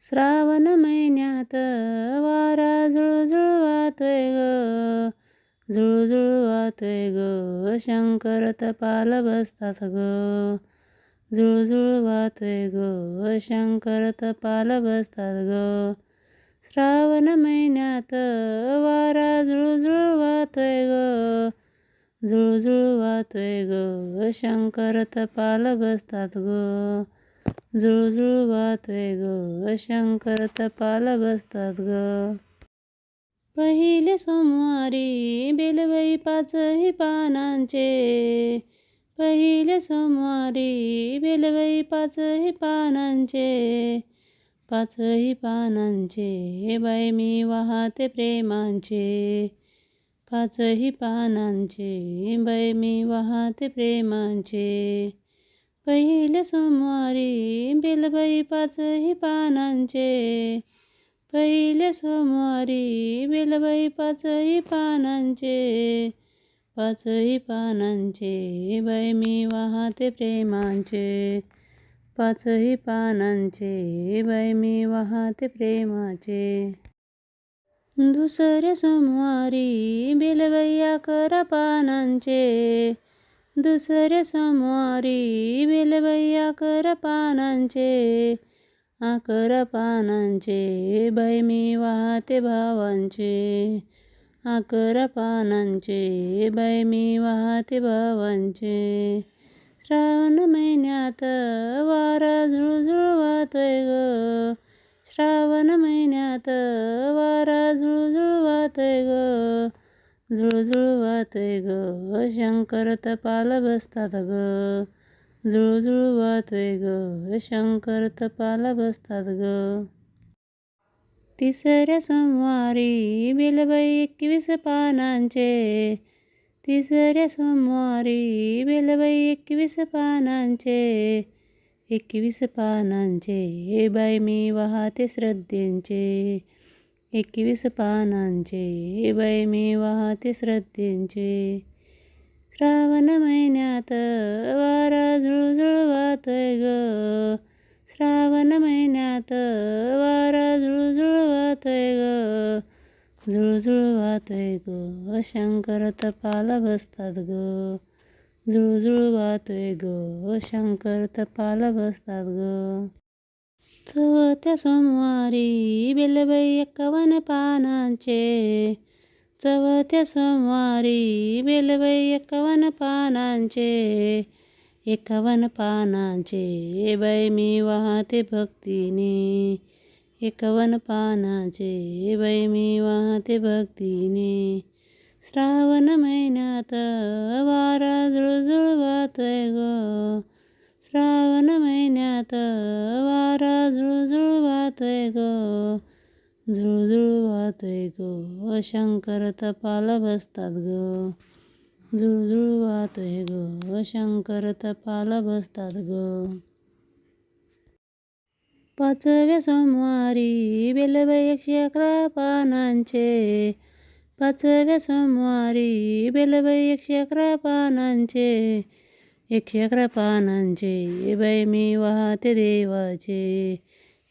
श्रावण महिन्यात वारा झुळझुळ वाहतोय ग. झुळझुळ वाहतोय ग. शंकर तपाल बसतात ग. झुळझुळ वाहतोय ग. शंकर तपाल बसतात ग. श्रावण महिन्यात वारा झुळझुळ वाहतोय ग. झुळझुळ वाहतोय ग. शंकर तपाल बसतात ग. जुळजुळ वाहतोय ग शंकर तपाल बसतात ग. पहिले सोमवारी बेलवई पाचही पानांचे. पहिले सोमवारी बेलवई पाचही पानांचे. पाचही पानांचे बाई मी वाहते प्रेमांचे. पाचही पानांचे बाई मी वाहते प्रेमांचे. पहिले सोमवारी बेलबाई पाचही पानांचे. पहिले सोमवारी बेलबाई पाचही पानांचे. पाचही पानांचे बाई मी वाहते प्रेमांचे. पाचही पानांचे बाई मी वाहते प्रेमाचे. दुसरे सोमवारी बेलबाई अकरा पानांचे. दुसरे सोमवारी बेलबाई कर पानांचे आकर पानांचे बैमी वाहते भावांचे. आकर पानांचे बैमी वाहते भावांचे. श्रावण महिन्यात वारा झुळझुळ वाहतोय ग. श्रावण महिन्यात वारा झुळझुळ वाहतोय ग. वाहतोय ग. शंकर तपाल बसतात ग. झुळझुळ वाहतोय ग. शंकर तपाल बसतात ग. तिसऱ्या सोमवारी बेलबाई एकवीस पानांचे. तिसऱ्या सोमवारी बेलबाई एकवीस पानांचे. एकवीस पानांचे. बाई मी वाहते श्रद्धेंचे. एकवीस पानांचे बाई मी वाहते श्रद्धेंचे. श्रावण महिन्यात वारा झुळझुळ वाहतोय ग. श्रावण महिन्यात वारा झुळझुळ वाहतोय ग. झुळझुळ वाहतोय ग. शंकर तपाल बसतात ग. झुळझुळ वाहतोय ग. शंकर तपाल बसतात ग. चवथ्या सोमवारी बेलबाई एकावन्न पानांचे. चवथ्या सोमवारी बेलबाई एकावन्न पानांचे. एकावन्न पानांचे बाई मी वाहते भक्तीने. एकावन्न पानाचे बाई मी वाहते भक्तीने. श्रावण महिन्यात वारा जुळजुळ वाहतोय ग. श्रावण महिन्यात वारा झुळझुळ वाहतोय ग. झुळझुळ वाहतोय ग. शंकर तपाल बसतात ग. झुळझुळ वाहतोय ग. शंकर तपाल बसतात ग. पाचव्या सोमवारी बेलबाई एकशे अकरा पानांचे. पाचव्या सोमवारी बेलबाई एकशे अकरा पानांचे. एकशे अकरा पानांचे बाई मी वाहते देवाचे.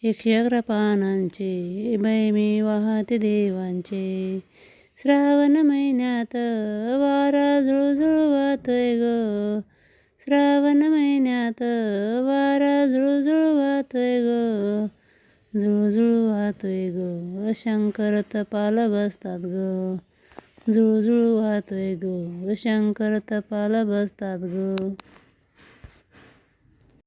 एकशे अकरा पानांचे बाई मी वाहते देवांचे. श्रावण महिन्यात वारा झुळझुळ वाहतोय ग. श्रावण महिन्यात वारा झुळझुळ वाहतोय ग. झुळझुळ वाहतोय ग. शंकर तपाल बसतात ग. झुळझुळ वाहतोय ग शंकर तपाल बसतात ग।